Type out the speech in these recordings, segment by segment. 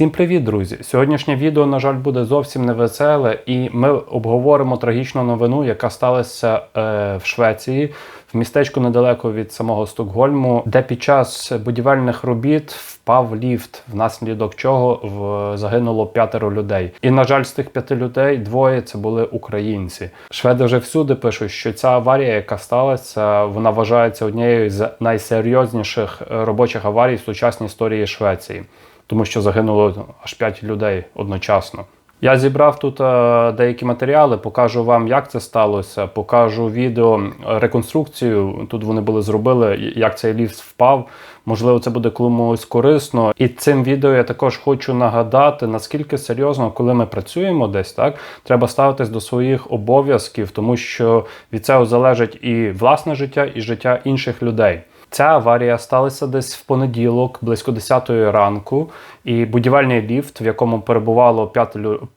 Всім привіт, друзі! Сьогоднішнє відео, на жаль, буде зовсім не веселе, і ми обговоримо трагічну новину, яка сталася е, в Швеції, в містечку недалеко від самого Стокгольму, де під час будівельних робіт впав ліфт, внаслідок чого в, загинуло п'ятеро людей. І, на жаль, з тих п'яти людей двоє це були українці. Шведи вже всюди пишуть, що ця аварія, яка сталася, вона вважається однією з найсерйозніших робочих аварій в сучасній історії Швеції тому що загинуло аж 5 людей одночасно. Я зібрав тут е, деякі матеріали, покажу вам, як це сталося. Покажу відео реконструкцію. Тут вони були зробили, як цей ліфт впав. Можливо, це буде комусь корисно. І цим відео я також хочу нагадати, наскільки серйозно, коли ми працюємо десь, так треба ставитись до своїх обов'язків, тому що від цього залежить і власне життя, і життя інших людей. Ця аварія сталася десь в понеділок, близько 10 ранку, і будівельний ліфт, в якому перебувало п'ятеро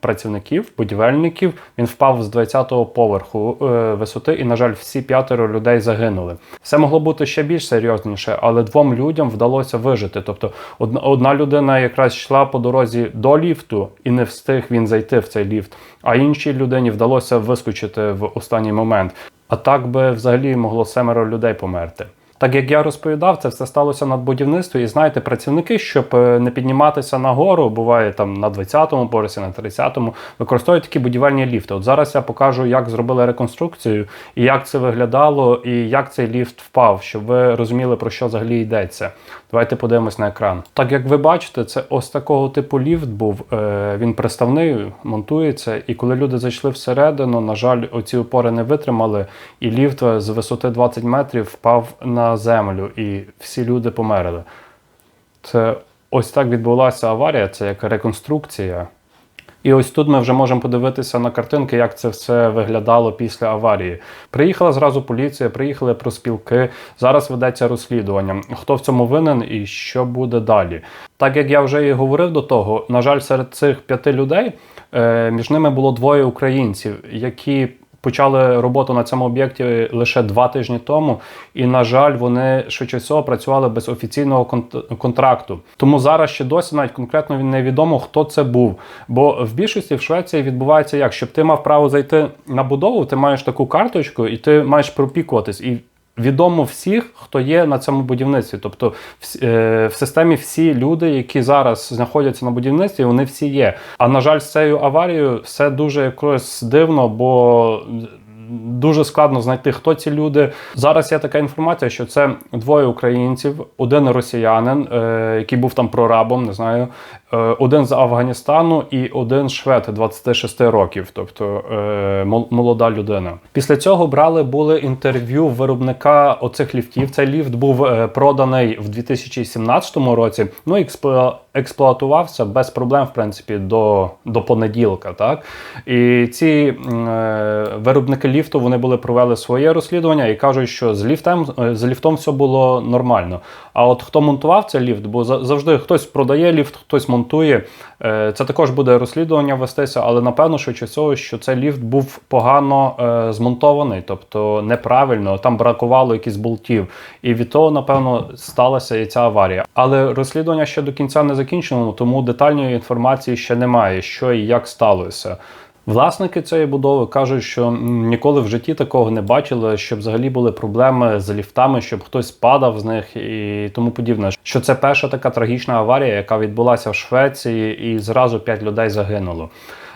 працівників, будівельників, він впав з 20-го поверху е, висоти, і, на жаль, всі п'ятеро людей загинули. Все могло бути ще більш серйозніше, але двом людям вдалося вижити. Тобто, одна, одна людина якраз йшла по дорозі до ліфту і не встиг він зайти в цей ліфт, а іншій людині вдалося вискочити в останній момент. А так би взагалі могло семеро людей померти. Так як я розповідав, це все сталося над будівництвом, і знаєте, працівники, щоб е, не підніматися нагору, буває там на 20-му поверсі, на 30-му, використовують такі будівельні ліфти. От зараз я покажу, як зробили реконструкцію, і як це виглядало, і як цей ліфт впав, щоб ви розуміли, про що взагалі йдеться. Давайте подивимось на екран. Так як ви бачите, це ось такого типу ліфт був. Е, він приставний, монтується. І коли люди зайшли всередину, на жаль, оці опори не витримали, і ліфт з висоти 20 метрів впав на землю, і всі люди померли. Це ось так відбулася аварія, це як реконструкція. І ось тут ми вже можемо подивитися на картинки, як це все виглядало після аварії. Приїхала зразу поліція, приїхали проспілки. Зараз ведеться розслідування. Хто в цьому винен і що буде далі? Так як я вже і говорив до того, на жаль, серед цих п'яти людей е, між ними було двоє українців, які почали роботу на цьому об'єкті лише два тижні тому, і на жаль, вони швидше всього працювали без офіційного контракту. Тому зараз ще досі навіть конкретно невідомо, хто це був. Бо в більшості в Швеції відбувається як, щоб ти мав право зайти на будову, ти маєш таку карточку, і ти маєш пропікуватись. І Відомо всіх, хто є на цьому будівництві. Тобто в, е, в системі всі люди, які зараз знаходяться на будівництві, вони всі є. А на жаль, з цією аварією все дуже якось дивно, бо дуже складно знайти, хто ці люди. Зараз є така інформація, що це двоє українців, один росіянин, е, який був там прорабом, не знаю, один з Афганістану і один швед 26 років, тобто е, молода людина. Після цього брали були інтерв'ю виробника оцих ліфтів. Цей ліфт був проданий в 2017 році. Ну експлуатував експлуатувався без проблем, в принципі, до до понеділка. Так? І ці е, виробники ліфту вони були провели своє розслідування і кажуть, що з ліфтом е, з ліфтом все було нормально. А от хто монтував цей ліфт, бо завжди хтось продає ліфт, хтось монтує. Е, це також буде розслідування вестися, але напевно, що цього, що цей ліфт був погано е, змонтований, тобто неправильно, там бракувало якісь болтів. І від того, напевно, сталася і ця аварія. Але розслідування ще до кінця не закінчено, тому детальної інформації ще немає, що і як сталося. Власники цієї будови кажуть, що ніколи в житті такого не бачили, щоб взагалі були проблеми з ліфтами, щоб хтось падав з них і тому подібне. Що це перша така трагічна аварія, яка відбулася в Швеції, і зразу п'ять людей загинуло.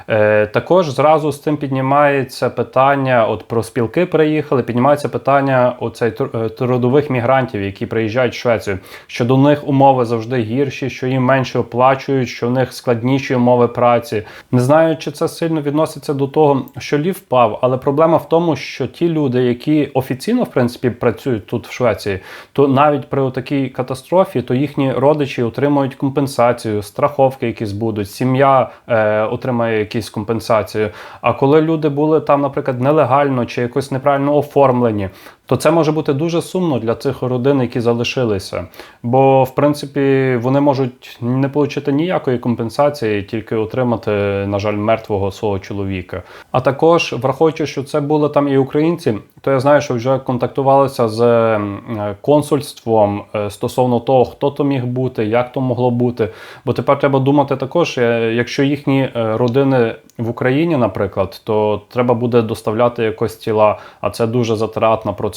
Е, також зразу з цим піднімається питання: от про спілки приїхали, піднімається питання оцей е, трудових мігрантів, які приїжджають в Швецію, що до них умови завжди гірші, що їм менше оплачують, що в них складніші умови праці. Не знаю, чи це сильно відноситься до того, що лів впав, але проблема в тому, що ті люди, які офіційно в принципі працюють тут в Швеції, то навіть при такій катастрофі, то їхні родичі отримують компенсацію, страховки, якісь будуть, сім'я е, отримає якісь якісь компенсацію. А коли люди були там, наприклад, нелегально чи якось неправильно оформлені, то це може бути дуже сумно для цих родин, які залишилися. Бо, в принципі, вони можуть не отримати ніякої компенсації, тільки отримати, на жаль, мертвого свого чоловіка. А також, враховуючи, що це були там і українці, то я знаю, що вже контактувалися з консульством е, стосовно того, хто то міг бути, як то могло бути. Бо тепер треба думати також, е, якщо їхні е, родини в Україні, наприклад, то треба буде доставляти якось тіла, а це дуже затратна процедура.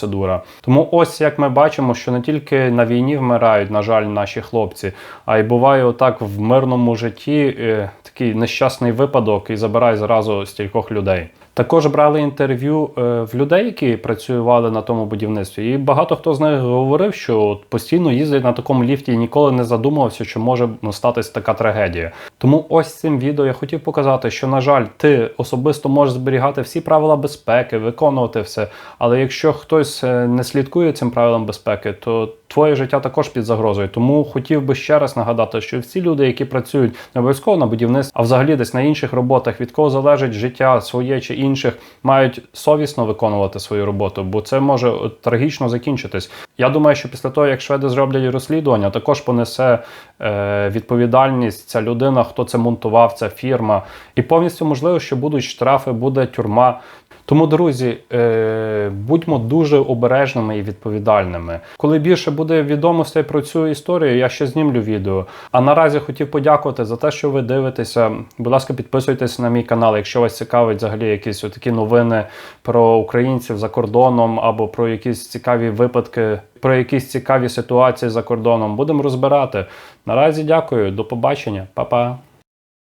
Тому ось як ми бачимо, що не тільки на війні вмирають, на жаль, наші хлопці, а й буває отак в мирному житті е, такий нещасний випадок і забирає зразу стількох людей. Також брали інтерв'ю е, в людей, які працювали на тому будівництві, і багато хто з них говорив, що постійно їздить на такому ліфті і ніколи не задумувався, що може ну, статись така трагедія. Тому ось цим відео я хотів показати, що на жаль, ти особисто можеш зберігати всі правила безпеки, виконувати все. Але якщо хтось е, не слідкує цим правилам безпеки, то твоє життя також під загрозою. Тому хотів би ще раз нагадати, що всі люди, які працюють не обов'язково на будівництві, а взагалі десь на інших роботах, від кого залежить життя своє чи інших, мають совісно виконувати свою роботу, бо це може трагічно закінчитись. Я думаю, що після того, як шведи зроблять розслідування, також понесе е, відповідальність ця людина, хто це монтував, ця фірма, і повністю можливо, що будуть штрафи, буде тюрма. Тому, друзі, е, будьмо дуже обережними і відповідальними. Коли більше буде відомостей про цю історію, я ще знімлю відео. А наразі хотів подякувати за те, що ви дивитеся. Будь ласка, підписуйтесь на мій канал, якщо вас цікавить взагалі якісь такі новини про українців за кордоном або про якісь цікаві випадки, про якісь цікаві ситуації за кордоном. Будемо розбирати. Наразі дякую, до побачення, Па-па.